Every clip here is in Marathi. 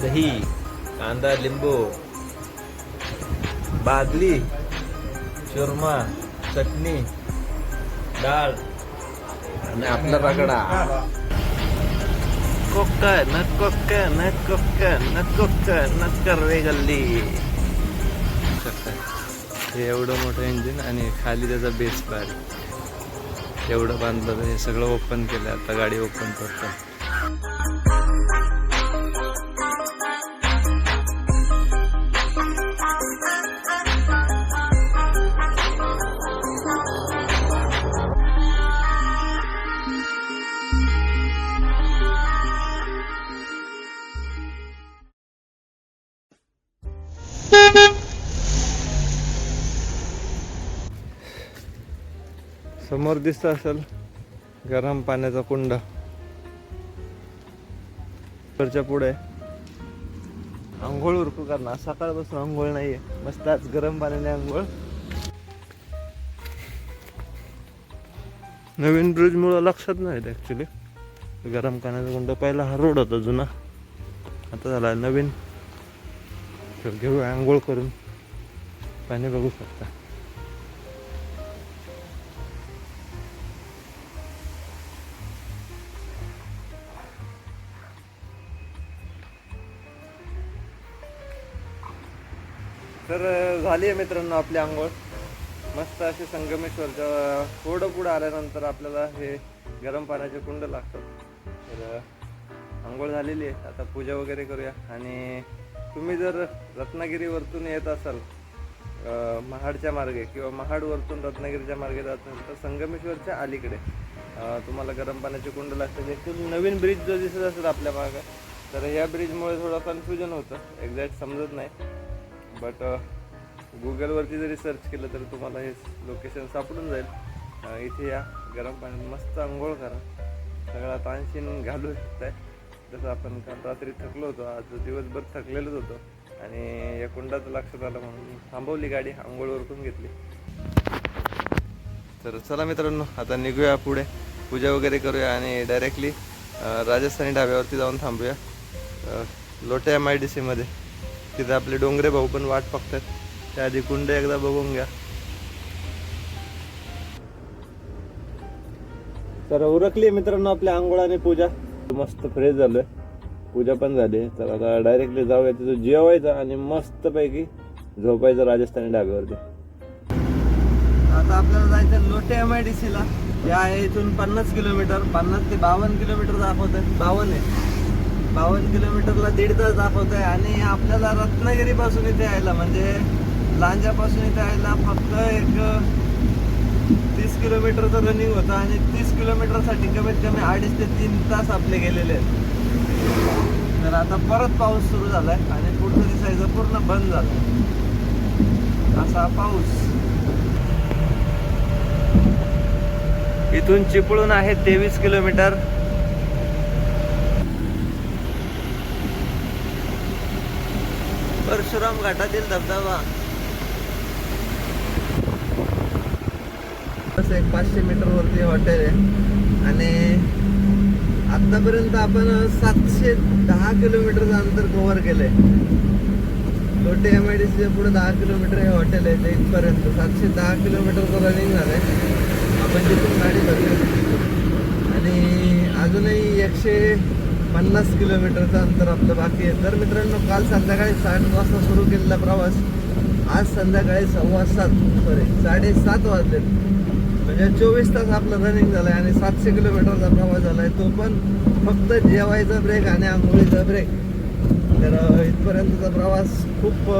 दही कांदा लिंबू बादली चुरमा चटणी डाळ आणि आपला रगडा कोकण कोकण कोकण कोकण करवे गल्ली हे एवढं मोठं इंजिन आणि खाली त्याचा बेस पार एवढं बांधलं हे सगळं ओपन केलं आता गाडी ओपन करतो. समोर दिसत असेल गरम पाण्याचा कुंड. घरच्या पुढे. आंघोळ उरकू करणार सकाळपासून आंघोळ नाहीये. मस्त आज गरम पाण्याने आंघोळ. नवीन ब्रिज मुळे लक्षात नाही ऍक्च्युली गरम पाण्याचा कुंड पहिला हा रोड होता जुना. आता झाला नवीन. तर घेऊ आंघोळ करून. पाणी बघू शकता. तर झाली आहे मित्रांनो आपली आंघोळ. मस्त असे संगमेश्वरच्या थोडं पुढं आल्यानंतर आपल्याला हे गरम पाण्याचे कुंड लागतात. तर आंघोळ झालेली आहे. आता पूजा वगैरे करूया. आणि तुम्ही जर रत्नागिरीवरतून येत असाल महाडच्या मार्गे किंवा महाडवरतून रत्नागिरीच्या मार्गे जात असाल तर संगमेश्वरच्या अलीकडे तुम्हाला गरम पाण्याचे कुंड लागतात. एकूण नवीन ब्रिज जो दिसत असेल आपल्या मागे तर ह्या ब्रिजमुळे थोडं कन्फ्युजन होतं. एक्झॅक्ट समजत नाही. बट गुगलवरती uh, जरी सर्च केलं तर तुम्हाला हे लोकेशन सापडून जाईल. इथे या. गरम पाण्यात मस्त आंघोळ करा. सगळा ताणशीन घालू शकताय. जसं आपण काल रात्री थकलो होतो आज दिवसभर थकलेलोच होतो. आणि या कुंडाचं लक्षात आलं म्हणून थांबवली गाडी आंघोळ उरकून घेतली. तर चला मित्रांनो आता निघूया पुढे. पूजा वगैरे करूया आणि डायरेक्टली राजस्थानी ढाब्यावरती जाऊन थांबूया. अ, लोटे एम आय डी सीमध्ये तिथे आपले डोंगरे भाऊ पण वाट बघतात. त्याआधी कुंड एकदा बघून घ्या. तर उरकली मित्रांनो आपल्या आंघोळ आणि पूजा. मस्त फ्रेश झालोय. पूजा पण झाली. तर आता डायरेक्टली जाऊया तिथं जेवायचं आणि मस्त पैकी झोपायचं राजस्थानी ढाब्यावरती. आता आपल्याला जायचं लोटे एम आय डी सीला आहे इथून पन्नास किलोमीटर पन्नास ते बावन्न किलोमीटर दाखवत आहे बावन्न आहे. बावन्न किलोमीटरला दीड तास दाखवत आहे आणि आपल्याला रत्नागिरीपासून इथे यायला म्हणजे लांजापासून इथे यायला फक्त एक तीस किलोमीटरचं रनिंग होतं आणि तीस किलोमीटरसाठी कमीत कमी अडीच ते तीन तास आपले गेलेले आहेत. तर आता परत पाऊस सुरू झालाय आणि पुढचं दिसायचं पूर्ण बंद झालं असा पाऊस. इथून चिपळूण आहे तेवीस किलोमीटर. परशुराम घाटातील धबधबा. असं एक पाचशे मीटर वरती हॉटेल आहे. आणि आतापर्यंत आपण सातशे दहा किलोमीटरचं अंतर कव्हर केलंय. लोटे एम आय डी सीच्या पुढे दहा किलोमीटर हे हॉटेल आहे ते इथपर्यंत. सातशे दहा किलोमीटरचं रनिंग झालंय. आपण तिथून गाडी भरली आणि अजूनही एकशे पन्नास किलोमीटरचं अंतर आपलं बाकी आहे. तर मित्रांनो काल संध्याकाळी सात वाजता सुरू केलेला प्रवास आज संध्याकाळी सव्वा सात सॉरी साडेसात वाजले. म्हणजे चोवीस तास आपलं रनिंग झालं आहे आणि सातशे किलोमीटरचा प्रवास झाला आहे तो पण फक्त जेवायचा ब्रेक आणि आंघोळीचा ब्रेक तर इथपर्यंतचा प्रवास खूप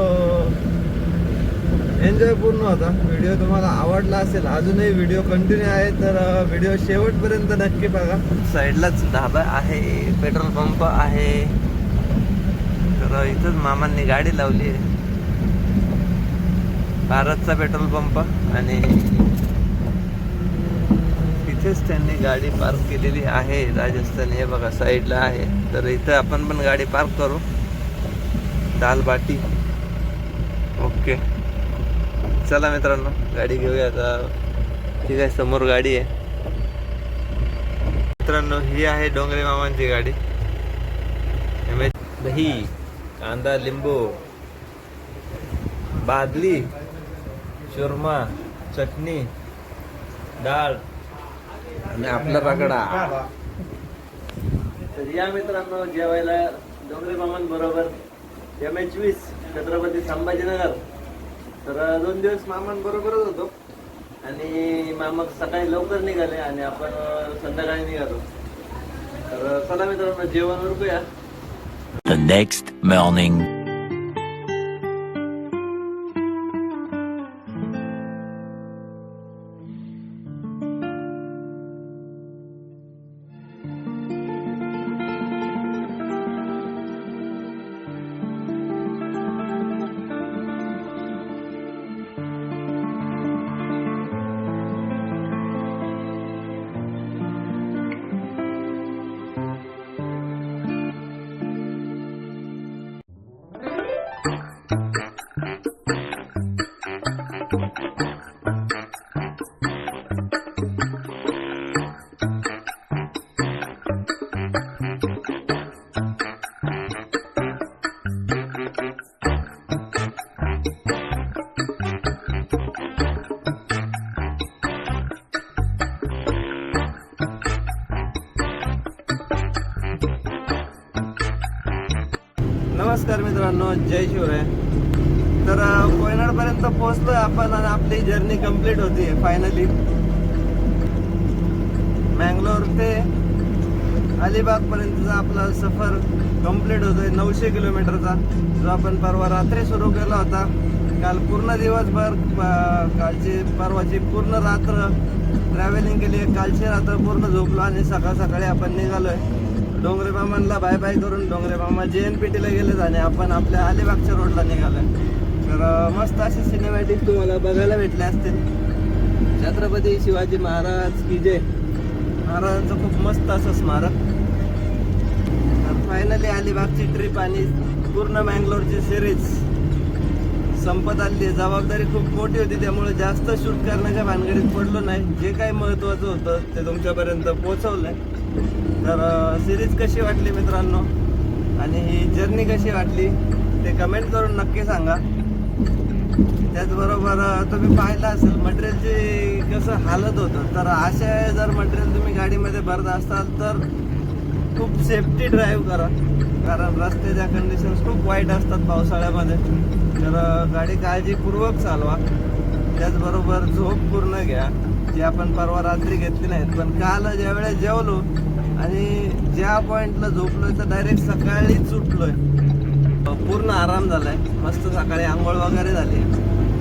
एन्जॉय पूर्ण होता. व्हिडिओ तुम्हाला आवडला असेल अजूनही व्हिडिओ कंटिन्यू आहे तर व्हिडिओ शेवटपर्यंत नक्की बघा. साईडलाच धाबा आहे पेट्रोल पंप आहे. तर इथंच मामांनी गाडी लावली आहे. भारतचा पेट्रोल पंप आणि तिथेच त्यांनी गाडी पार्क केलेली आहे राजस्थान. हे बघा साईडला आहे. तर इथं आपण पण गाडी पार्क करू. दाल बाटी. ओके. चला मित्रांनो गाडी घेऊया आता. ठीक आहे समोर गाडी आहे. मित्रांनो ही आहे डोंगरे मामांची गाडी. दही कांदा लिंबू बादली चुरमा चटणी डाळ आणि आपला रगडा. तर या मित्रांनो जेवायला डोंगरे मामांबरोबर एम एच वीस छत्रपती संभाजीनगर. तर दोन दिवस मामांबरोबरच होतो. आणि मामा सकाळी लवकर निघाले आणि आपण संध्याकाळी निघालो. तर चला मित्रांनो जेवण उरकूया. The next morning. नमस्कार मित्रांनो जय शिवराय. तर कोयनाड पर्यंत पोहोचलोय आपण आणि आपली जर्नी कंप्लीट होती फायनली मँगलोर ते अलिबाग पर्यंतचा आपला सफर कंप्लीट होतोय नऊशे किलोमीटरचा. जो आपण परवा रात्री सुरू केला होता काल पूर्ण दिवसभर कालची परवाची पूर्ण रात्र ट्रॅव्हलिंग केली कालची रात्र पूर्ण झोपलो आणि सकाळ सकाळी आपण निघालोय. डोंगरे मामांना बाय बाय करून डोंगरे मामा जे एन पी टीला गेलेत आणि आपण आपल्या अलिबागच्या रोडला निघाला तर मस्त असे सिनेमॅटिक तुम्हाला बघायला भेटले असतील. छत्रपती शिवाजी महाराज की जय. महाराजांचं खूप मस्त असं स्मारक. तर फायनली अलिबागची ट्रिप आणि पूर्ण मँगलोरची सिरीज संपत आली. जबाबदारी खूप मोठी होती त्यामुळे जास्त शूट करण्याच्या भानगडीत पडलो नाही. जे काही महत्वाचं होतं ते तुमच्यापर्यंत पोहोचवलंय. तर सिरीज कशी वाटली मित्रांनो? आणि ही जर्नी कशी वाटली? ते कमेंट करून नक्की सांगा. त्याचबरोबर तुम्ही पाहिलं असेल मटेरियलची कसं हालत होतं. तर अशा जर मटेरियल तुम्ही गाडीमध्ये भरत असाल तर खूप सेफ्टी ड्राईव्ह करा. कारण रस्त्याच्या कंडिशन्स खूप वाईट असतात पावसाळ्यामध्ये. तर गाडी काळजीपूर्वक चालवा. त्याचबरोबर झोप पूर्ण घ्या. जी आपण परवा रात्री घेतली नाहीत. पण काल ज्यावेळेस जेवलो आणि ज्या पॉइंटला झोपलोय तर डायरेक्ट सकाळीच सुटलोय. पूर्ण आराम झालाय. मस्त सकाळी आंघोळ वगैरे झाली.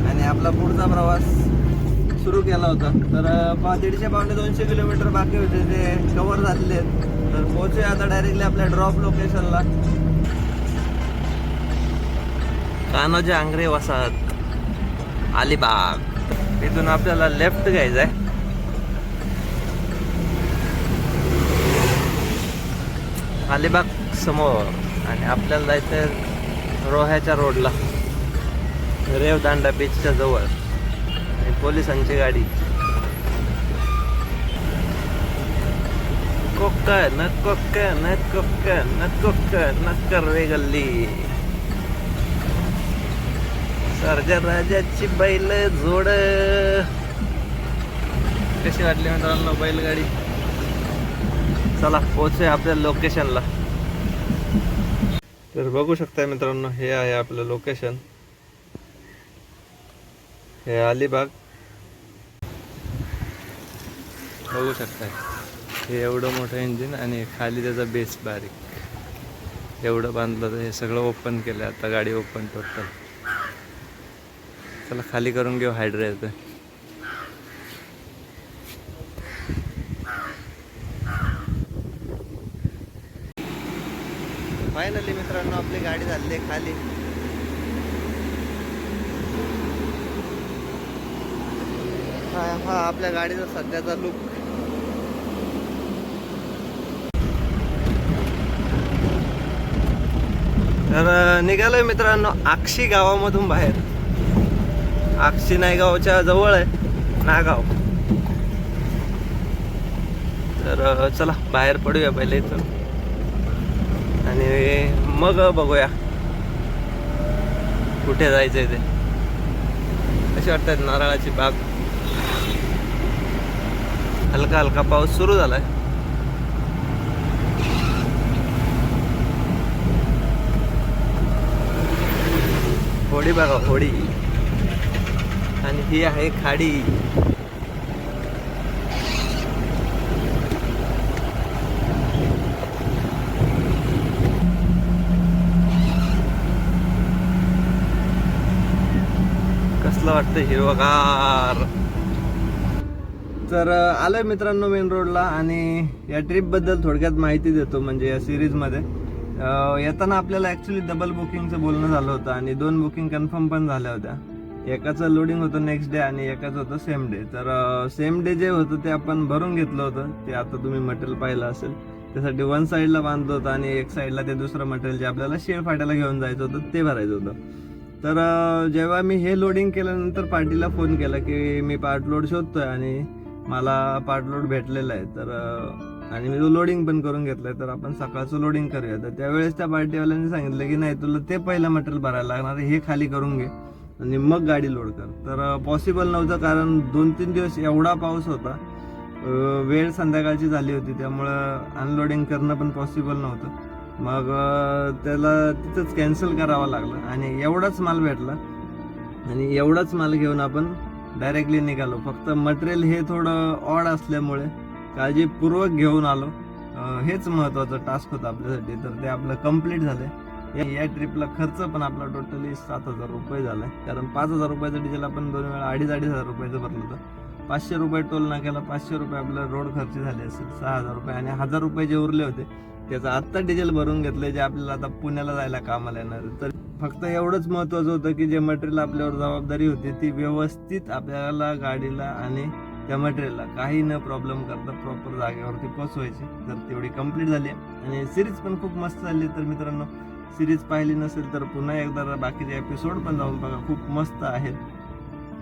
आणि आपला पुढचा प्रवास सुरू केला होता. तर पा दीडशे पावणे दोनशे किलोमीटर बाकी होते. ते कव्हर झालेले आहेत. तर पोहोचूया आता डायरेक्टली आपल्या ड्रॉप लोकेशनला कानोजी आंग्रे वसाहत अलिबाग. इथून आपल्याला लेफ्ट घ्यायचं आहे अलिबाग समोर आणि आपल्याला जायचं रोह्याच्या रोडला रेवदांडा बीचच्या जवळ. आणि पोलिसांची गाडी. कोकण कोकण कोकण कोकण रे गल्ली. सर्जा राजाची बैल जोड. कशी वाटली मित्रांनो बैलगाडी? चला पोहोचूया आपल्या लोकेशनला तर बघू शकताय मित्रांनो हे आहे आपलं लोकेशन हे अलिबाग. बघू शकताय. हे एवढं मोठं इंजिन आणि खाली त्याचा बेस बारीक. एवढं बांधलं तर हे सगळं ओपन केलं आता गाडी ओपन टोटल चला खाली करून घेऊ हायड्रेस फायनली मित्रांनो आपली खाली हा हा आपल्या गाडीचा सध्याचा लुक तर निघालोय मित्रांनो आक्षी गावामधून बाहेर. आक्षी नायगावच्या जवळ आहे नागाव. तर चला बाहेर पडूया पहिले इथून. आणि मग बघूया. कुठे जायचंय ते? असे वाटतात नारळाची बाग? हलका हलका पाऊस सुरू झालाय. होडी बघा होडी. आणि ही आहे खाडी. कसलं वाटतं हिरवगार. तर आलोय मित्रांनो मेन रोडला आणि या ट्रिपबद्दल थोडक्यात माहिती देतो म्हणजे या सिरीजमध्ये. येताना आपल्याला ॲक्च्युली डबल बुकिंगचं बोलणं झालं होतं आणि दोन बुकिंग कन्फर्म पण झाल्या होत्या. एकाचं लोडिंग होतं नेक्स्ट डे आणि एकाचं होतं सेम डे तर सेम डे जे होतं ते आपण भरून घेतलं होतं. ते आता तुम्ही मटेरियल पाहिलं असेल. त्यासाठी वन साईडला बांधलं होतं आणि एक साईडला ते दुसरं मटेरियल जे आपल्याला शेळ फाट्याला घेऊन जायचं होतं ते भरायचं होतं. तर जेव्हा मी हे लोडिंग केल्यानंतर पार्टीला फोन केला की मी पार्ट लोड शोधतोय आणि मला पार्ट लोड भेटलेला आहे तर आणि मी तो लोडिंग पण करून घेतलाय तर आपण सकाळचं लोडिंग करूया. तर त्यावेळेस त्या पार्टीवाल्यांनी सांगितलं की नाही तुला ते पहिलं मटेरियल भरायला लागणार हे खाली करून घे आणि मग गाडी लोड कर. तर पॉसिबल नव्हतं कारण दोन तीन दिवस एवढा पाऊस होता वेळ संध्याकाळची झाली होती त्यामुळं अनलोडिंग करणं पण पॉसिबल नव्हतं. मग त्याला तिथंच कॅन्सल करावं लागलं आणि एवढाच माल भेटला. आणि एवढाच माल घेऊन आपण डायरेक्टली निघालो. फक्त मटेरियल हे थोडं ऑड असल्यामुळे काळजीपूर्वक घेऊन आलो. हेच महत्वाचं टास्क होतं आपल्यासाठी. तर ते आपलं कंप्लीट झालं. या- या ट्रिपला खर्च पण आपला टोटली सात हजार रुपये झाला. आहे कारण पाच हजार रुपयाचं डिझेल आपण दोन वेळा अडीच अडीच हजार रुपयाचं भरलं होतं. पाचशे रुपये टोल नाक्याला पाचशे रुपये आपला रोड खर्च झाले असेल सहा हजार रुपये आणि हजार रुपये जे उरले होते त्याचं आत्ता डिझेल भरून घेतलंय जे आपल्याला आता पुण्याला जायला कामाला येणार तर फक्त एवढंच महत्वाचं होतं की जे मटेरियल आपल्यावर जबाबदारी होती ती व्यवस्थित आपल्याला गाडीला आणि त्या मटेरियलला काही न प्रॉब्लेम करता प्रॉपर जागेवरती पोचवायची तर तेवढी कंप्लीट झाली आणि सिरीज पण खूप मस्त झाली तर मित्रांनो सिरीज पाहिली नसेल तर पुन्हा एकदा बाकीचे एपिसोड पण जाऊन बघा. खूप मस्त आहेत.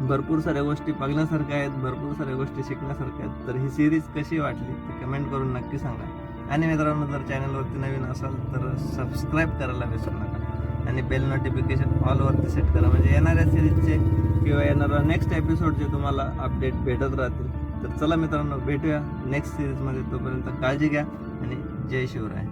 भरपूर साऱ्या गोष्टी बघण्यासारख्या आहेत भरपूर साऱ्या गोष्टी शिकण्यासारख्या आहेत. तर ही सिरीज कशी वाटली ते कमेंट करून नक्की सांगा. आणि मित्रांनो जर चॅनलवरती नवीन असाल तर सबस्क्राईब करायला विसरू नका. आणि बेल नोटिफिकेशन ऑलवरती सेट करा. म्हणजे येणाऱ्या सिरीजचे किंवा येणाऱ्या नेक्स्ट एपिसोडचे तुम्हाला अपडेट भेटत राहतील तर चला मित्रांनो भेटूया नेक्स्ट सिरीजमध्ये तोपर्यंत काळजी घ्या आणि जय शिवराय.